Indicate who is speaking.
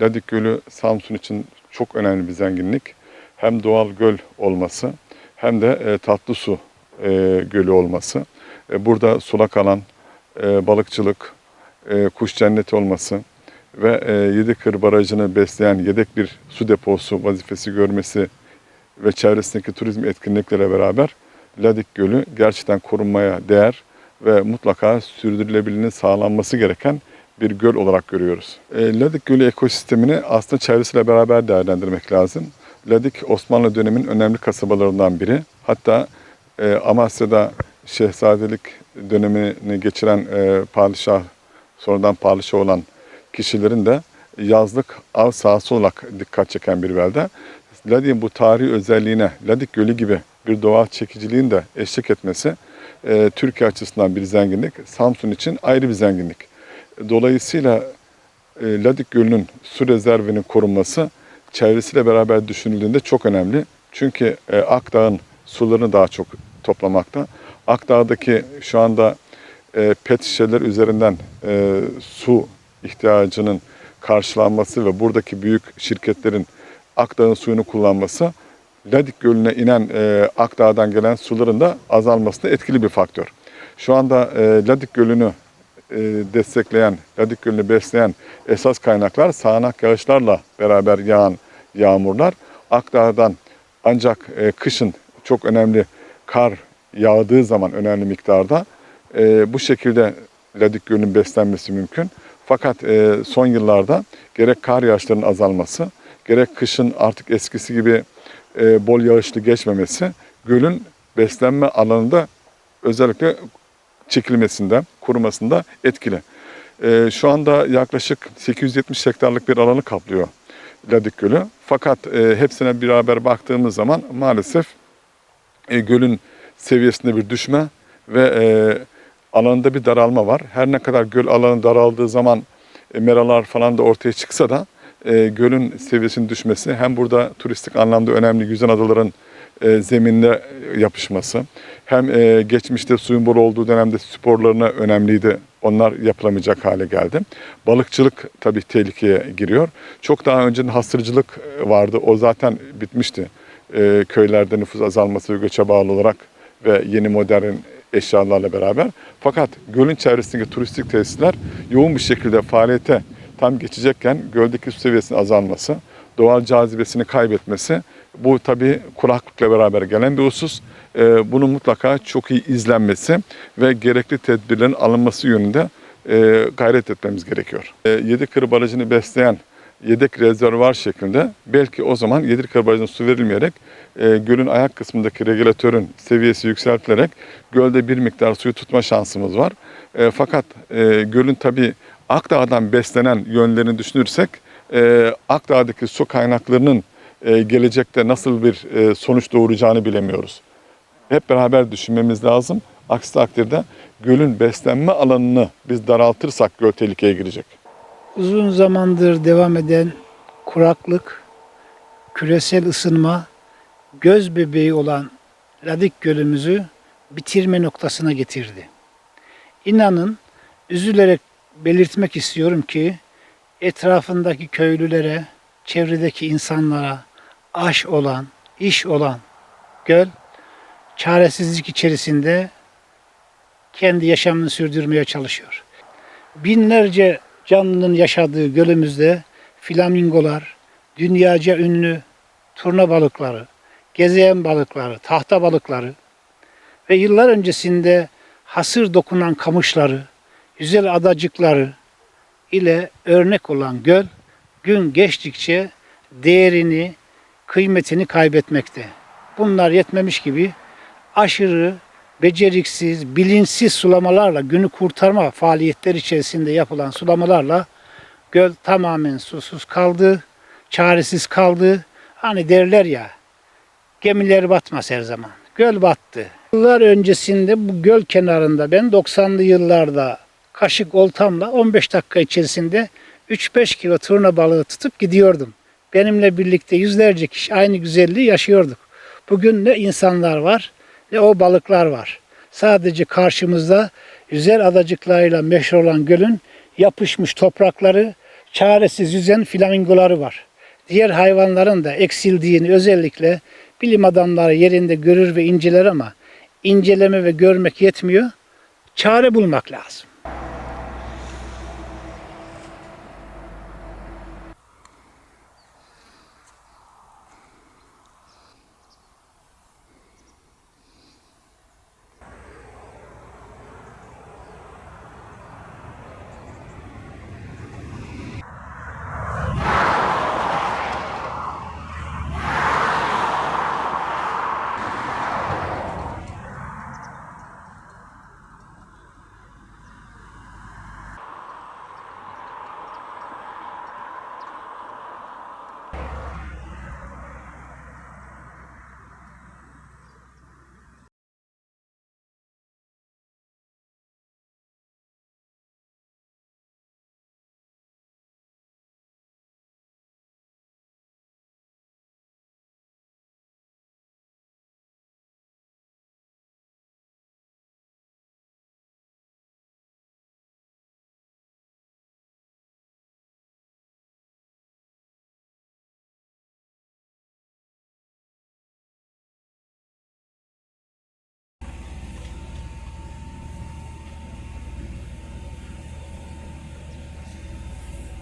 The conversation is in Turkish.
Speaker 1: Ladik Gölü Samsun için çok önemli bir zenginlik. Hem doğal göl olması hem de e, tatlı su e, gölü olması. E, burada sulak alan, e, balıkçılık, e, kuş cenneti olması ve e, Yedikır Barajı'nı besleyen yedek bir su deposu vazifesi görmesi ve çevresindeki turizm etkinlikleriyle beraber Ladik Gölü gerçekten korunmaya değer ve mutlaka sürdürülebilirliğinin sağlanması gereken bir göl olarak görüyoruz. E, Ladik Gölü ekosistemini aslında çevresiyle beraber değerlendirmek lazım. Ladik Osmanlı döneminin önemli kasabalarından biri. Hatta e, Amasya'da şehzadelik dönemini geçiren e, padişah, sonradan padişah olan kişilerin de yazlık av sahası olarak dikkat çeken bir belde. Ladik'in bu tarihi özelliğine, Ladik Gölü gibi bir doğal çekiciliğin de eşlik etmesi e, Türkiye açısından bir zenginlik, Samsun için ayrı bir zenginlik. Dolayısıyla e, Ladik Gölü'nün su rezervinin korunması çevresiyle beraber düşünüldüğünde çok önemli. Çünkü e, Akdağ'ın sularını daha çok toplamakta. Akdağ'daki şu anda e, pet şişeler üzerinden e, su ihtiyacının karşılanması ve buradaki büyük şirketlerin Akdağ'ın suyunu kullanması Ladik Gölü'ne inen e, Akdağ'dan gelen suların da azalmasında etkili bir faktör. Şu anda e, Ladik Gölü'nü destekleyen, Ladik Gölü'nü besleyen esas kaynaklar sağanak yağışlarla beraber yağan yağmurlar. Akdağ'dan ancak e, kışın çok önemli kar yağdığı zaman önemli miktarda e, bu şekilde Ladik Gölü'nün beslenmesi mümkün. Fakat e, son yıllarda gerek kar yağışlarının azalması, gerek kışın artık eskisi gibi e, bol yağışlı geçmemesi gölün beslenme alanında özellikle çekilmesinde, kurumasında etkili. E, şu anda yaklaşık 870 hektarlık bir alanı kaplıyor Ladik Gölü. Fakat e, hepsine beraber baktığımız zaman maalesef e, gölün seviyesinde bir düşme ve e, alanında bir daralma var. Her ne kadar göl alanı daraldığı zaman e, meralar falan da ortaya çıksa da e, gölün seviyesinin düşmesi hem burada turistik anlamda önemli yüzen adaların e, zeminine yapışması hem e, geçmişte suyun bol olduğu dönemde sporlarına önemliydi. Onlar yapılamayacak hale geldi. Balıkçılık tabii tehlikeye giriyor. Çok daha önceden hasırcılık vardı. O zaten bitmişti. E, köylerde nüfus azalması ve göçe bağlı olarak ve yeni modern eşyalarla beraber. Fakat gölün çevresindeki turistik tesisler yoğun bir şekilde faaliyete tam geçecekken göldeki su seviyesinin azalması, doğal cazibesini kaybetmesi bu tabii kuraklıkla beraber gelen bir husus. Ee, bunun mutlaka çok iyi izlenmesi ve gerekli tedbirlerin alınması yönünde e, gayret etmemiz gerekiyor. E, Yedikırı Barajı'nı besleyen yedek rezervuar şeklinde belki o zaman Yedikırı Barajı'na su verilmeyerek e, gölün ayak kısmındaki regülatörün seviyesi yükseltilerek gölde bir miktar suyu tutma şansımız var. E, fakat e, gölün tabii Akdağ'dan beslenen yönlerini düşünürsek e, Akdağ'daki su kaynaklarının e, gelecekte nasıl bir e, sonuç doğuracağını bilemiyoruz. Hep beraber düşünmemiz lazım. Aksi takdirde gölün beslenme alanını biz daraltırsak göl tehlikeye girecek.
Speaker 2: Uzun zamandır devam eden kuraklık, küresel ısınma, göz bebeği olan Ladik Gölümüzü bitirme noktasına getirdi. İnanın üzülerek belirtmek istiyorum ki etrafındaki köylülere, çevredeki insanlara aş olan, iş olan göl çaresizlik içerisinde kendi yaşamını sürdürmeye çalışıyor. Binlerce canlının yaşadığı gölümüzde flamingolar, dünyaca ünlü turna balıkları, gezeyen balıkları, tahta balıkları ve yıllar öncesinde hasır dokunan kamışları, güzel adacıkları ile örnek olan göl gün geçtikçe değerini, kıymetini kaybetmekte. Bunlar yetmemiş gibi aşırı beceriksiz, bilinçsiz sulamalarla, günü kurtarma faaliyetler içerisinde yapılan sulamalarla göl tamamen susuz kaldı, çaresiz kaldı. Hani derler ya, gemiler batmaz her zaman. Göl battı. Yıllar öncesinde bu göl kenarında ben 90'lı yıllarda kaşık oltamla 15 dakika içerisinde 3-5 kilo turna balığı tutup gidiyordum. Benimle birlikte yüzlerce kişi aynı güzelliği yaşıyorduk. Bugün ne insanlar var ne o balıklar var. Sadece karşımızda güzel adacıklarıyla meşhur olan gölün yapışmış toprakları, çaresiz yüzen flamingoları var. Diğer hayvanların da eksildiğini özellikle bilim adamları yerinde görür ve inceler ama inceleme ve görmek yetmiyor. Çare bulmak lazım.